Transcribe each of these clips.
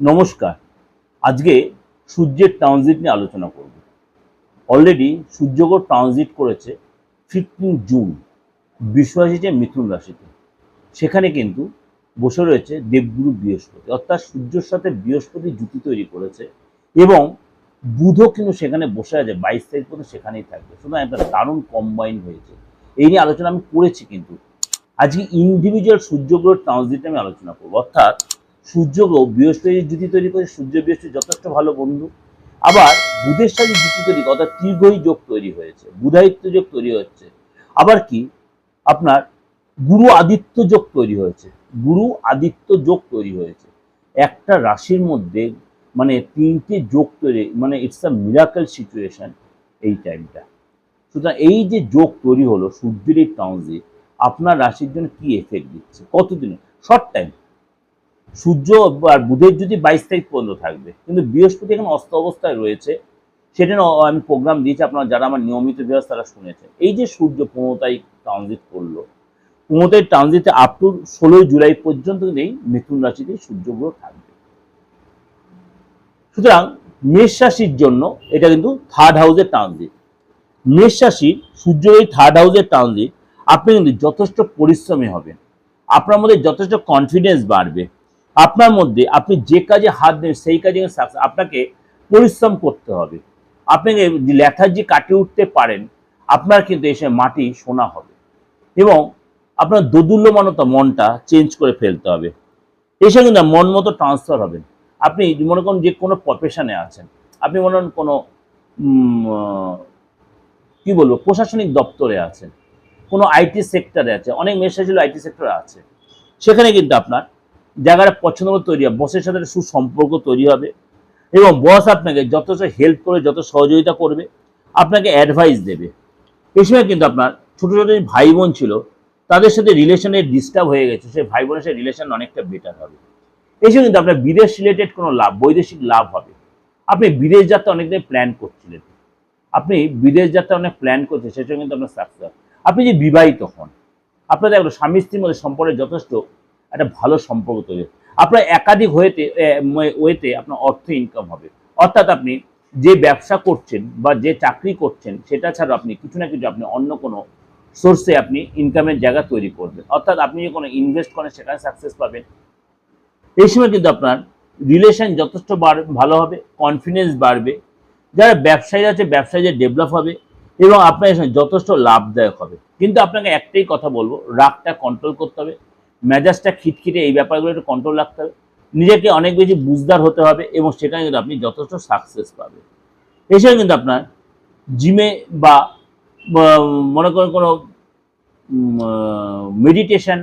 নমস্কার। আজকে সূর্যের ট্রানজিট নিয়ে আলোচনা করব। অলরেডি সূর্যগ্রহ ট্রানজিট করেছে ফিফটিন জুন বিশ্বাসীতে মিথুন রাশিতে। সেখানে কিন্তু বসে রয়েছে দেবগুরু বৃহস্পতি, অর্থাৎ সূর্যের সাথে বৃহস্পতি জুতি তৈরি করেছে এবং বুধও কিন্তু সেখানে বসে আছে, বাইশ তারিখ পর্যন্ত সেখানেই থাকবে। সুতরাং একটা দারুণ কম্বাইন হয়েছে। এই নিয়ে আলোচনা আমি করেছি কিন্তু। আজকে ইন্ডিভিজুয়াল সূর্যগ্রহ ট্রানজিট আমি আলোচনা করব, অর্থাৎ সূর্যগ্রহ বৃহস্পতির জুতি তৈরি করে, সূর্য, বৃহস্পতি যথেষ্ট ভালো বন্ধু। আবার বুধের সাথে জুতি তৈরি অর্থাৎ তীর্ঘই যোগ তৈরি হয়েছে বুধায়িত্ব যোগ তৈরি হচ্ছে। আবার কি? আপনার গুরু আদিত্য যোগ তৈরি হয়েছে, গুরু আদিত্য যোগ তৈরি হয়েছে। একটা রাশির মধ্যে মানে তিনটে যোগ তৈরি মানে ইটস আ মিরাকেল সিচুয়েশন এই টাইমটা সুতরাং এই যে যোগ তৈরি হলো সূর্যের এই ট্রানজিট আপনার রাশির জন্য কি এফেক্ট দিচ্ছে? কতদিনে শর্ট টাইম সূর্য আর বুধের যদি বাইশ তারিখ পর্যন্ত থাকবে, কিন্তু বৃহস্পতি এখন অস্ত অবস্থায় রয়েছে, সেটা আমি প্রোগ্রাম দিয়েছি, আপনারা যারা আমার নিয়মিত বিভাগ তারা শুনেছে এই যে সূর্য পনেরো তারিখ ট্রানজিট করল, পনেরো তারিখ ট্রানজিটে আপ টু ষোলোই জুলাই পর্যন্ত এই মিথুন রাশিতে সূর্যগ্রহ থাকবে। সুতরাং মেষ রাশির জন্য এটা কিন্তু থার্ড হাউসের ট্রানজিট মেষ রাশির সূর্য এই থার্ড হাউসের ট্রানজিট আপনি কিন্তু যথেষ্ট পরিশ্রমী হবেন। আপনার মধ্যে যথেষ্ট কনফিডেন্স বাড়বে। আপনার মধ্যে আপনি যে কাজে হাত দেন, সেই কাজে আপনাকে পরিশ্রম করতে হবে। আপনাকে লেথার্জি কাটিয়ে উঠতে পারেন, আপনার কিন্তু এসে মাটি সোনা হবে এবং আপনার দোদুল্যমানতা মনটা চেঞ্জ করে ফেলতে হবে। এসে কিন্তু মন মতো ট্রান্সফার হবেন আপনি মনে করুন যে কোনো প্রফেশনে আছেন, আপনি মনে করেন কোনো কি বলব, প্রশাসনিক দপ্তরে আছেন, কোনো আইটি সেক্টরে আছে অনেক মেশা ছিল আইটি সেক্টরে আছে। সেখানে কিন্তু আপনার জায়গাটা পছন্দ মতো তৈরি হবে বসের সাথে একটা সুসম্পর্ক তৈরি হবে এবং বস আপনাকে যথেষ্ট হেল্প করে যত সহযোগিতা করবে, আপনাকে অ্যাডভাইস দেবে। এই সময় কিন্তু আপনার ছোটো ছোটো যে ভাই বোন ছিল, তাদের সাথে রিলেশনের ডিস্টার্ব হয়ে গেছে, সেই ভাই বোনের সাথে রিলেশন অনেকটা বেটার হবে। এই সময় কিন্তু আপনার বিদেশ রিলেটেড কোনো লাভ, বৈদেশিক লাভ হবে। আপনি বিদেশ যাত্রা অনেকদিন প্ল্যান করছিলেন। আপনি বিদেশ যাত্রা অনেক প্ল্যান করছেন সেটা কিন্তু আপনার সাকসেস আপনি যে বিবাহিত হন, আপনাদের একটা স্বামী স্ত্রীর মধ্যে সম্পর্কে যথেষ্ট একটা ভালো সম্পর্ক তৈরি আপনার একাধিক হয়েতে ওয়েতে আপনার অর্থ ইনকাম হবে। অর্থাৎ আপনি যে ব্যবসা করছেন বা যে চাকরি করছেন, সেটা ছাড়া আপনি কিছু না কিছু আপনি অন্য কোনো সোর্সে আপনি ইনকামের জায়গা তৈরি করবেন। অর্থাৎ আপনি যে কোনো ইনভেস্ট করেন, সেখানে সাকসেস পাবেন। এই সময় কিন্তু আপনার রিলেশন যথেষ্ট ভালো হবে কনফিডেন্স বাড়বে। যারা ব্যবসায়ী আছে ব্যবসায়ী ডেভেলপ হবে এবং আপনার যথেষ্ট লাভদায়ক হবে। কিন্তু আপনাকে একটাই কথা বলব, রাগটা কন্ট্রোল করতে হবে। মেজাজটা খিটখিটে, এই ব্যাপারগুলো একটু কন্ট্রোল রাখতে হবে। নিজেকে অনেক বেশি বুঝদার হতে হবে এবং সেখানে কিন্তু আপনি যথেষ্ট সাকসেস পাবেন। এছাড়া কিন্তু আপনার জিমে বা মনে করেন কোনো মেডিটেশন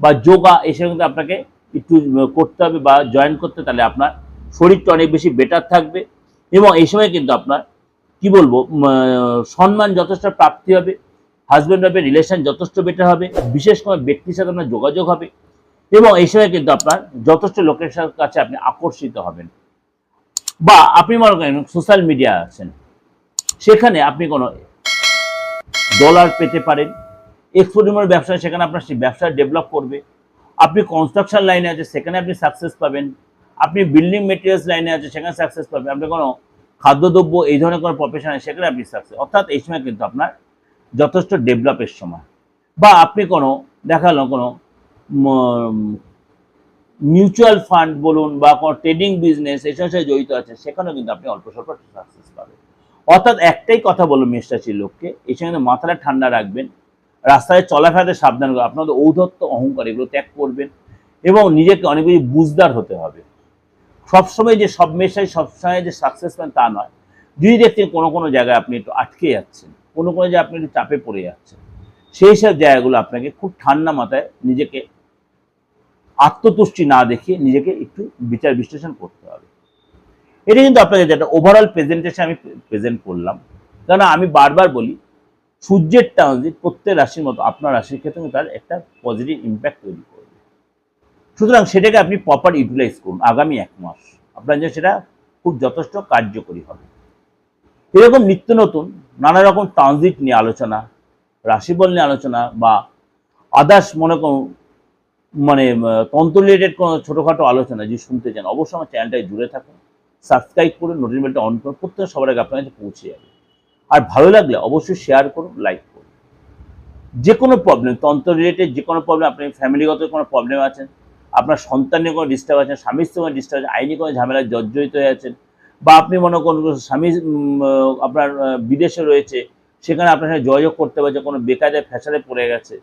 বা যোগা এসব কিন্তু আপনাকে একটু করতে হবে বা জয়েন করতে, তাহলে আপনার শরীরটা অনেক বেশি বেটার থাকবে। এবং এই সময় কিন্তু আপনার, কি বলব সম্মান যথেষ্ট প্রাপ্তি হবে। হাজব্যান্ড ওয়াইফের রিলেশন যথেষ্ট বেটার হবে। বিশেষ কোনো ব্যক্তির সাথে আপনার যোগাযোগ হবে। এবং এই সময় কিন্তু আপনার যথেষ্ট লোকের কাছে আপনি আকর্ষিত হবেন। বা আপনি মনে করেন সোশ্যাল মিডিয়া আছেন। সেখানে আপনি কোনো ডলার পেতে পারেন। এক্সপোর্টের ব্যবসা সেখানে আপনার সেই ব্যবসা ডেভেলপ করবে। আপনি কনস্ট্রাকশন লাইনে আছে, সেখানে আপনি সাকসেস পাবেন। আপনি বিল্ডিং মেটেরিয়ালস লাইনে আছে, সেখানে সাকসেস পাবেন। আপনি কোনো খাদ্যদ্রব্য, এই ধরনের কোনো প্রফেশন সেখানে আপনি সাকসেস অর্থাৎ এই সময় কিন্তু আপনার যথেষ্ট ডেভেলপের সময়। বা আপনি কোনো দেখাল কোনো মিউচুয়াল ফান্ড বলুন বা কোনো ট্রেডিং বিজনেস এসব সাথে জড়িত আছে, সেখানেও কিন্তু আপনি অল্প স্বল্প সাকসেস পাবেন। অর্থাৎ একটাই কথা বলুন মেষরাশির লোককে, এই সময় মাথাটা ঠান্ডা রাখবেন, রাস্তায় চলাফেরাতে সাবধান করবেন আপনাদের ঔদ্ধত্য অহংকার এগুলো ত্যাগ করবেন এবং নিজেকে অনেক বেশি বুঝদার হতে হবে। সবসময় যে সব মেশাই সবসময় যে সাকসেস পান তা নয়। যদি দেখছেন কোনো কোনো জায়গায় আপনি একটু আটকে যাচ্ছেন কোনো কোনো জায়গায় আপনি চাপে পড়ে যাচ্ছেন। সেই সব জায়গাগুলো আপনাকে খুব ঠান্ডা মাথায় নিজেকে আত্মতুষ্টি না দেখিয়ে নিজেকে একটু বিচার বিশ্লেষণ করতে হবে। এটা কিন্তু আপনাকে যেটা ওভারঅল প্রেজেন্টেশন আমি প্রেজেন্ট করলাম। কারণ আমি বারবার বলি, সূর্যের ট্রানজিট প্রত্যেক রাশির মতো আপনার রাশির ক্ষেত্রে তার একটা পজিটিভ ইম্প্যাক্ট তৈরি করবে। সুতরাং সেটাকে আপনি প্রপার ইউটিলাইজ করুন আগামী এক মাস। আপনার জন্য সেটা খুব যথেষ্ট কার্যকরী হবে। এরকম নিত্য নতুন নানা রকম ট্রানজিট নিয়ে আলোচনা, রাশিফল নিয়ে আলোচনা বা আদার্স মনে করুন মানে তন্ত্র রিলেটেড কোনো ছোটোখাটো আলোচনা যদি শুনতে চান, অবশ্যই আমার চ্যানেলটায় জুড়ে থাকুন। সাবস্ক্রাইব করুন নোটিফিকেশন বেলটা অন করুন প্রত্যেক সবার আগে আপনার কাছে পৌঁছে যাবে। আর ভালো লাগলে অবশ্যই শেয়ার করুন লাইক করুন। যে কোনো প্রবলেম তন্ত্র রিলেটেড যে কোনো প্রবলেম আপনি ফ্যামিলিগত কোনো প্রবলেম আছেন, আপনার সন্তান নিয়ে কোনো ডিস্টার্ব আছেন স্বামীর সঙ্গে ডিস্টার্ব আছে, আইনি কোনো ঝামেলায় জর্জরিত হয়ে আছেন বা আপনি মনে করুন স্বামী আপনার বিদেশে রয়েছে, সেখানে আপনার সাথে যোগাযোগ করতে পারছে কোনো বেকারে ফ্যাসারে পড়ে গেছে।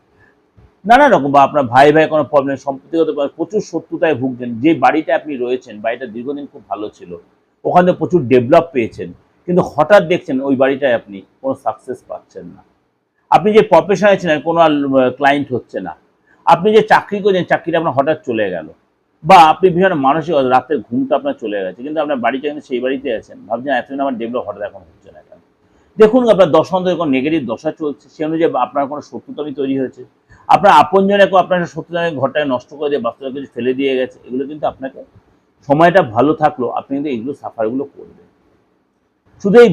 নানা রকম বা আপনার ভাই ভাই কোনো প্রবলেম সম্পত্তিগত প্রচুর শত্রুতায় ভুগছেন, যে বাড়িতে আপনি রয়েছেন, বাড়িটা দীর্ঘদিন খুব ভালো ছিল, ওখানে প্রচুর ডেভেলপ পেয়েছেন, কিন্তু হঠাৎ দেখছেন ওই বাড়িটায় আপনি কোনো সাকসেস পাচ্ছেন না। আপনি যে প্রফেশনে ছিলেন, কোনো ক্লায়েন্ট হচ্ছে না। আপনি যে চাকরি করছেন, চাকরিটা আপনার হঠাৎ চলে গেল। বা আপনি ভীষণ মানসিক রাতের ঘুমটা আপনার চলে গেছে, কিন্তু আপনার বাড়িটা কিন্তু সেই বাড়িতে আছেন, ভাবছেন এতদিন আমার ডেভেলপ হঠাৎ এখন হচ্ছে না কেন? দেখুন আপনার দশান্তরে কোনো নেগেটিভ দশা চলছে, সে অনুযায়ী আপনার কোনো শত্রুতামি তৈরি হয়েছে, আপনার আপনজনে আপনার শত্রুতামি ঘরটাকে নষ্ট করে দিয়ে, বাস্তবে কিছু ফেলে দিয়ে গেছে, এগুলো কিন্তু আপনাকে সময়টা ভালো থাকল, আপনি কিন্তু এইগুলো সাফারগুলো করবেন। শুধু এই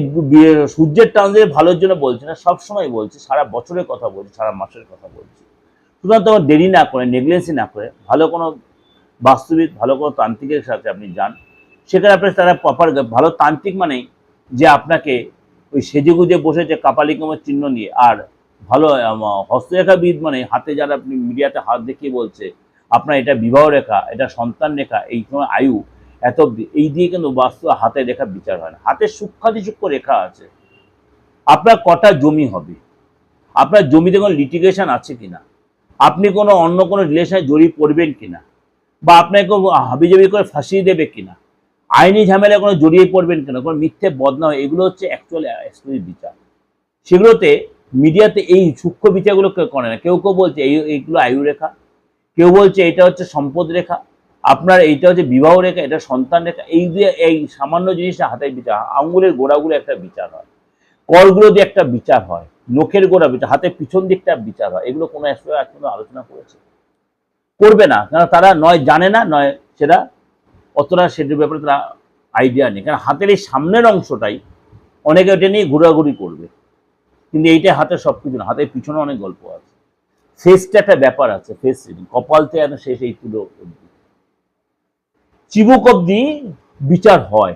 সূর্যের ট্রানজিট ভালোর জন্য বলছি না, সবসময় বলছি, সারা বছরের কথা বলছি, সারা মাসের কথা বলছি। সুতরাং তোমার দেরি না করে নেগলেন্সি না করে, ভালো কোনো বাস্তবিক, ভালো কোনো তান্ত্রিকের সাথে আপনি যান। সেখানে আপনার তারা প্রপার ভালো তান্ত্রিক মানেই যে আপনাকে ওই সেজে গুজে বসে যে কাপালিকমের চিহ্ন নিয়ে আর ভালো হস্তরেখাবিদ মানে হাতে যারা আপনি মিডিয়াতে হাত দেখিয়ে বলছে, আপনার এটা বিবাহ রেখা, এটা সন্তান রেখা, এই সময় আয়ু, এত এই দিয়ে কিন্তু বাস্তব হাতে রেখা বিচার হয় না। হাতে সূক্ষ্মাতি সূক্ষ্ম রেখা আছে। আপনার কটা জমি হবে? আপনার জমিতে কোনো লিটিগেশন আছে কিনা? আপনি কোনো অন্য কোনো রিলেশনে জড়িয়ে পড়বেন কিনা? বা আপনাকে হাবিজাবি করে ফাঁসিয়ে দেবে কিনা? আইনি ঝামেলায় কোনো জড়িয়ে পড়বেন কিনা? কোনো মিথ্যে বদনাম, এগুলো হচ্ছে অ্যাকচুয়ালি বিচার। সেগুলোতে মিডিয়াতে এই সূক্ষ্ম বিচারগুলো কেউ করে না। কেউ কেউ বলছে এই, এইগুলো আয়ু রেখা। কেউ বলছে এটা হচ্ছে সম্পদ রেখা। আপনার এইটা হচ্ছে বিবাহ রেখা, এটা সন্তান রেখা। এই দিয়ে এই সামান্য জিনিসটা হাতের বিচার। আঙ্গুলের গোড়াগুলো একটা বিচার হয়। করগুলো দিয়ে একটা বিচার হয়। নখের গোড়া বিচার, হাতের পিছন দিকটা বিচার হয়। এগুলো কোনো এখনও আলোচনা করেছে। করবে না কারণ তারা নয় জানে না, নয় সেটা অতটা সেটার ব্যাপারে তারা আইডিয়া নেই। কারণ হাতের এই সামনের অংশটাই অনেকে ওটা নিয়ে ঘোরাঘুরি করবে। কিন্তু এইটা হাতের সব কিছু না, হাতের পিছনে অনেক গল্প আছে। ফেসটা একটা ব্যাপার আছে ফেস কপাল থেকে শেষ এই তুলো অবধি। চিবুক অব্দি বিচার হয়।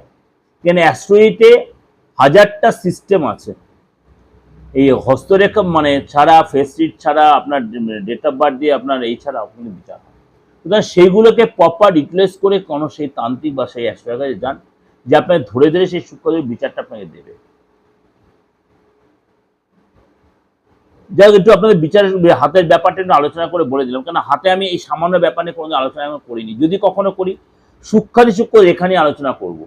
কেন অ্যাস্ট্রোইতে হাজারটা সিস্টেম আছে। এই হস্তরেখা মানে ছাড়া ফেস রিড ছাড়া আপনার ডেট অফ বার্থ দিয়ে আপনার এই ছাড়া আপনি বিচার হয় সুতরাং সেইগুলোকে প্রপার রিপ্লেস করে কোনো সেই তান্ত্রিক বা সেই অ্যাস্ট্রোলজার যান যে আপনাকে ধরে ধরে সেই সূক্ষ্মদের বিচারটা আপনাকে দেবে। যাই হোক, একটু আপনাদের বিচার হাতের ব্যাপারটা একটু আলোচনা করে বলে দিলাম কারণ হাতে আমি এই সামান্য ব্যাপার নিয়ে কোনো আলোচনা আমি করিনি। যদি কখনো করি সূক্ষ্মাদি সূক্ষ্ম রেখা নিয়ে আলোচনা করব।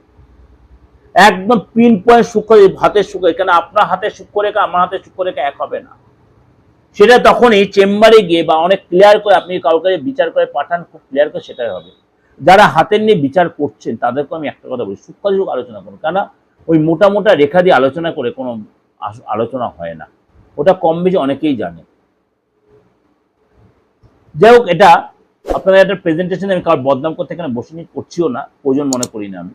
একদম পিন পয়েন্ট সূক্ষ্ম হাতের সূক্ষ্ম এখানে আপনার হাতের সূক্ষ্ম রেখা, আমার হাতের সূক্ষ্ম রেখা এক হবে না। সেটা তখনই চেম্বারে গিয়ে বা অনেক ক্লিয়ার করে আপনি কাউকে বিচার করে পাঠান, খুব ক্লিয়ার করে সেটাই হবে। যারা হাতের নিয়ে বিচার করছেন তাদেরকে আমি একটা কথা বলি সূক্ষ্ম আলোচনা করুন। কেন ওই মোটা মোটা রেখা দিয়ে আলোচনা করে কোনো আলোচনা হয় না। ওটা কম বেশি অনেকেই জানে। যাই হোক এটা আপনাদের একটা প্রেজেন্টেশন আমি কারোর বদনাম করতে এখানে বসে নিয়ে করছিও না প্রয়োজন মনে করি না আমি।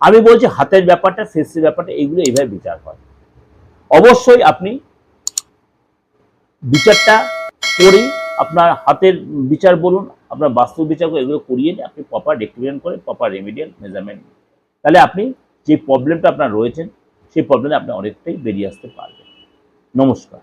আমি বলছি হাতের ব্যাপারটা, ফেসের ব্যাপারটা, এগুলো এইভাবে বিচার হয়। অবশ্যই আপনি বিচারটা করেই আপনার হাতের বিচার বলুন, আপনার বাস্তব বিচার করে এগুলো করিয়ে নিয়ে আপনি প্রপার রেক্টিফিকেশন করে প্রপার রেমিডিয়াল মেজারমেন্ট তাহলে আপনি যে প্রবলেমটা আপনার রয়েছেন সেই প্রবলেমে আপনি অনেকটাই বেরিয়ে আসতে পারবেন। নমস্কার।